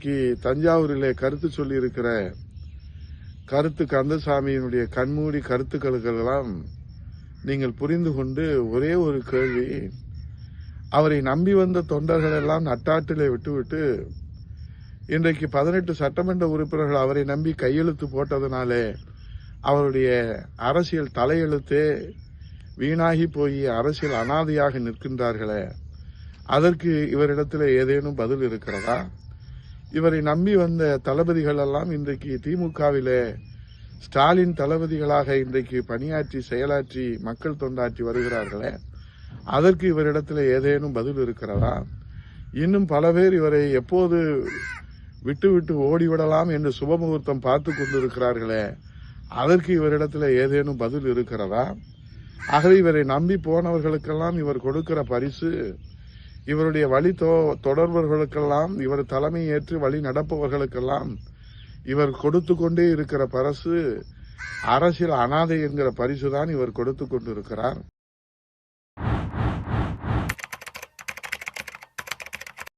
இன்னைக்கு தஞ்சாவூரிலே கருத்து சொல்லியிருக்கிற கருத்து கந்தசாமியினுடைய கண்மூடி கருத்துக்களுக்கெல்லாம் நீங்கள் புரிந்து கொண்டு ஒரே ஒரு கேள்வி. அவரை நம்பி வந்த தொண்டர்கள் எல்லாம் நட்டாட்டிலே விட்டுவிட்டு இன்றைக்கு பதினெட்டு சட்டமன்ற உறுப்பினர்கள் அவரை நம்பி கையெழுத்து போட்டதனாலே அவருடைய அரசியல் தலையெழுத்தே வீணாகி போய் அரசியல் அனாதையாக நிற்கின்றார்களே. அதற்கு இவரிடத்தில் ஏதேனும் பதில் இருக்கிறதா? இவரை நம்பி வந்த தளபதிகள் எல்லாம் இன்றைக்கு திமுகவிலே ஸ்டாலின் தளபதிகளாக இன்றைக்கு பணியாற்றி செயலாற்றி மக்கள் தொண்டாற்றி வருகிறார்களே அதற்கு இவரிடத்தில் ஏதேனும் பதில் இருக்கிறதா? இன்னும் பல பேர் இவரை எப்போது விட்டு விட்டு ஓடிவிடலாம் என்று சுபமுகூர்த்தம் பார்த்து கொண்டிருக்கிறார்களே அதற்கு இவரிடத்தில் ஏதேனும் பதில் இருக்கிறதா? ஆகவே இவரை நம்பி போனவர்களுக்கெல்லாம் இவர் கொடுக்கிற பரிசு இவருடைய வழி தொ- தொடர்பவர்களுக்கெல்லாம் இவர் தலைமை ஏற்று வழி நடப்பவர்களுக்கெல்லாம் இவர் கொடுத்து கொண்டே இருக்கிற பரசு அரசியல் அனாதை என்கிற பரிசுதான் இவர் கொடுத்து கொண்டிருக்கிறார்.